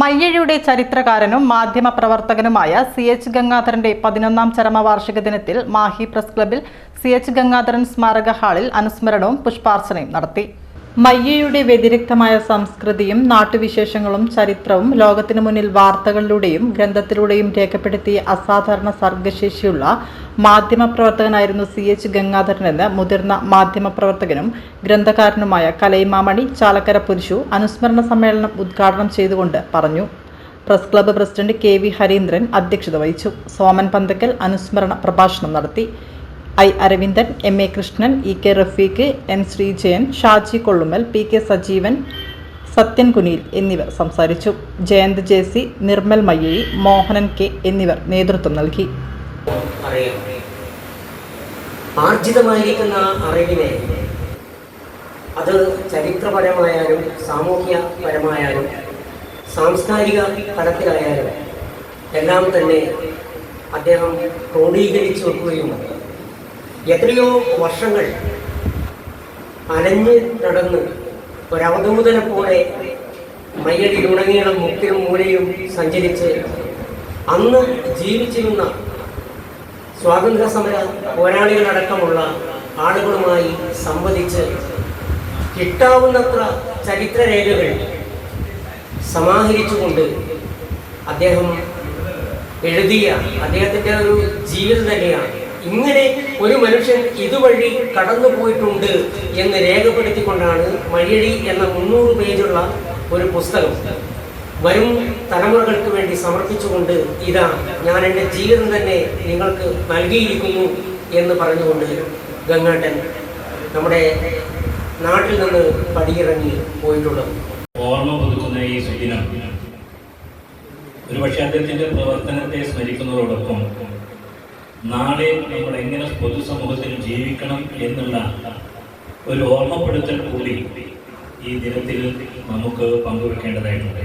മയ്യഴിയുടെ ചരിത്രകാരനും മാധ്യമപ്രവർത്തകനുമായ C H ഗംഗാധരന്റെ പതിനൊന്നാം ചരമവാർഷിക ദിനത്തിൽ മാഹി പ്രസ് ക്ലബിൽ സി എച്ച് ഗംഗാധരൻ സ്മാരക ഹാളിൽ അനുസ്മരണവും പുഷ്പാർച്ചനയും നടത്തി. മയ്യയുടെ വ്യതിരിക്തമായ സംസ്കൃതിയും നാട്ടുവിശേഷങ്ങളും ചരിത്രവും ലോകത്തിനു മുന്നിൽ വാർത്തകളിലൂടെയും ഗ്രന്ഥത്തിലൂടെയും രേഖപ്പെടുത്തിയ അസാധാരണ സർഗശേഷിയുള്ള മാധ്യമപ്രവർത്തകനായിരുന്നു സി എച്ച് ഗംഗാധരനെന്ന് മുതിർന്ന മാധ്യമപ്രവർത്തകനും ഗ്രന്ഥകാരനുമായ കലൈമാമണി ചാലക്കര പുരുഷു അനുസ്മരണ സമ്മേളനം ഉദ്ഘാടനം ചെയ്തുകൊണ്ട് പറഞ്ഞു. Press club president K V Harindran അധ്യക്ഷത വഹിച്ചു. സോമൻ പന്തക്കൽ അനുസ്മരണ പ്രഭാഷണം നടത്തി. I Aravindan M A Krishnan E K Rafeeq N Sreejayan Shaji Kollumal P K Sajeevan Sathyan Kuniyil എന്നിവർ സംസാരിച്ചു. Jayanth J C Nirmal Mayyazhi Mohanan K എന്നിവർ നേതൃത്വം നൽകി. ആർജിതമായിരിക്കുന്ന അറിവിനെ അത് ചരിത്രപരമായാലും സാമൂഹ്യപരമായാലും സാംസ്കാരിക തലത്തിലായാലും എല്ലാം തന്നെ അദ്ദേഹം ക്രോഡീകരിച്ചു വെക്കുകയും എത്രയോ വർഷങ്ങൾ അലഞ്ഞ് നടന്ന് ഒരവധൂതനെ പോലെ മയ്യടിയിലുടനീളം മുക്കിലും മൂലയും സഞ്ചരിച്ച് അന്ന് ജീവിച്ചിരുന്ന സ്വാതന്ത്ര്യ സമര പോരാളികളടക്കമുള്ള ആളുകളുമായി സംവദിച്ച് കിട്ടാവുന്നത്ര ചരിത്രരേഖകൾ സമാഹരിച്ചുകൊണ്ട് അദ്ദേഹം എഴുതിയ അദ്ദേഹത്തിന്റെ ഒരു ജീവിതം തന്നെയാണ്. ഇങ്ങനെ ഒരു മനുഷ്യൻ ഇതുവഴി കടന്നു പോയിട്ടുണ്ട് എന്ന് രേഖപ്പെടുത്തിക്കൊണ്ടാണ് മഴയടി എന്ന മുന്നൂറ് പേജുള്ള ഒരു പുസ്തകം വരും തലമുറകൾക്ക് വേണ്ടി സമർപ്പിച്ചുകൊണ്ട് ഇതാ ഞാൻ എന്റെ ജീവിതം തന്നെ നിങ്ങൾക്ക് നൽകിയിരിക്കുന്നു എന്ന് പറഞ്ഞുകൊണ്ട് ഗംഗാട്ടൻ നമ്മുടെ നാട്ടിൽ നിന്ന് പടിയിറങ്ങി പോയിട്ടുള്ളത്. ഓർമ്മ പുതുക്കുന്ന ഈ സുദിനം ഒരുപക്ഷെ അദ്ദേഹത്തിന്റെ പ്രവർത്തനത്തെ സ്മരിക്കുന്നതോടൊപ്പം നാളെ നമ്മൾ എങ്ങനെ പൊതുസമൂഹത്തിൽ ജീവിക്കണം എന്നുള്ള ഒരു ഓർമ്മപ്പെടുത്തൽ കൂടി ഈ ദിനത്തിൽ നമുക്ക് പങ്കുവെക്കേണ്ടതായിട്ടുണ്ട്.